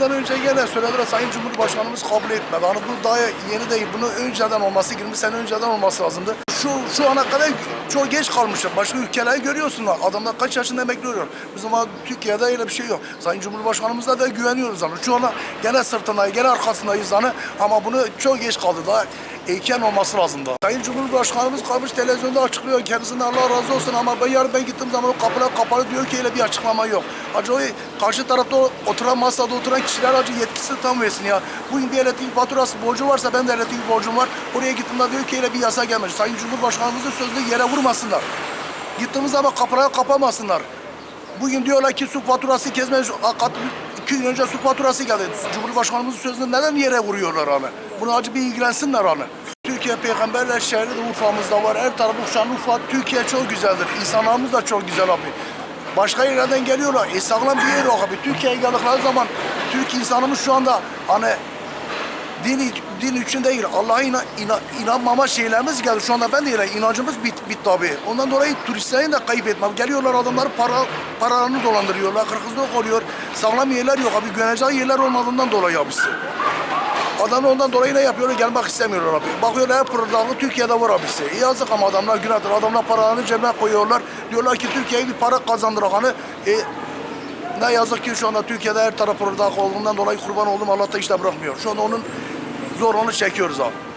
bundan önce gene söylediler Sayın Cumhurbaşkanımız kabul etmedi. Hani bu daha yeni değil. Bunu önceden olması, 20 sene önceden olması lazımdı. Şu şu ana kadar çok geç kalmışlar. Başka ülkeleri görüyorsunlar. Adamlar kaç yaşında emekli oluyor. Bizim Türkiye'de öyle bir şey yok. Sayın Cumhurbaşkanımıza da güveniyoruz hani. Şu ana gene sırtındayız, gene arkasındayız hani. Ama bunu çok geç kaldı. Daha erken olması lazımdı. Sayın Cumhurbaşkanımız kalmış televizyonda açıklıyor. Kendisinden Allah razı olsun ama ben yarın ben gittiğim zaman o kapılar kapalı diyor ki öyle bir açıklama yok. O karşı tarafta oturan masada oturan kişiler acı yetkisi tam versin ya. Bugün bir elektrik faturası borcu varsa ben de elektrik borcum var. Oraya gittiğimde diyor ki öyle bir yasa gelmiş. Sayın Cumhurbaşkanımızın sözünü yere vurmasınlar. Gittiğimiz zaman kapıları kapamasınlar. Bugün diyorlar ki su faturası kesme kat, iki gün önce su faturası geldi. Cumhurbaşkanımızın sözünü neden yere vuruyorlar hani? Bunu acı bir ilgilensinler hani. Türkiye Peygamberler şehri de Urfa'mızda var. Her tarafı Şanlıurfa. Türkiye çok güzeldir. İnsanlarımız da çok güzel abi. Başka yerlerden geliyorlar. E sağlam bir yer yok abi. Türkiye'ye geldikleri zaman Türk insanımız şu anda hani din, din için değil Allah'a inan, inan, inanmama şeylerimiz geldi. Şu anda ben de öyle inancımız bit, bitti abi. Ondan dolayı turistlerin de kayıp etmem. Geliyorlar adamları para, paralarını dolandırıyorlar. Kırkızlık oluyor. Sağlam yerler yok abi. Güvenecek yerler olmadığından dolayı abisi. Adam ondan dolayı ne yapıyor? Gelmek istemiyorlar abi. Bakıyorlar her programı Türkiye'de var abisi. E yazık ama adamlar günahtır. Adamlar paralarını cebine koyuyorlar. Diyorlar ki Türkiye'ye bir para kazandırak hani. E, ne yazık ki şu anda Türkiye'de her taraf produk olduğundan dolayı kurban oldum Allah da işte bırakmıyor. Şu anda onun zorluğunu çekiyoruz abi.